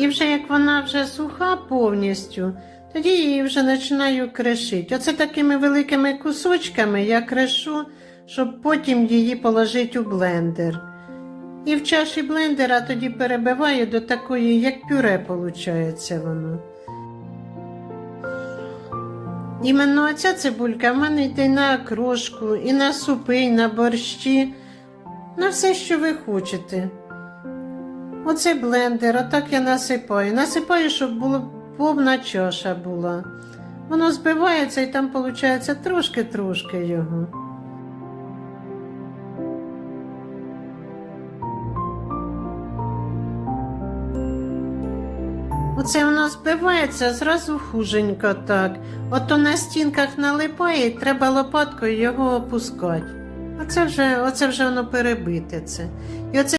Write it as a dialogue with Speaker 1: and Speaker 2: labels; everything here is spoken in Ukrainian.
Speaker 1: І вже як вона вже суха повністю, тоді її вже починаю кришити. Оце такими великими кусочками я кришу, щоб потім її положити у блендер. І в чаші блендера тоді перебиваю до такої, як пюре виходить воно. Іменно оця цибулька в мене йде на крошку, і на супи, і на борщі, на все, що ви хочете. Оце блендер, отак я насипаю. Насипаю, щоб було повна чаша була. Воно збивається і там виходить трошки-трошки його. Оце воно збивається зразу хуженько так. Ото на стінках налипає, і треба лопаткою його опускати. Оце вже, оце вже воно перебите це. І оце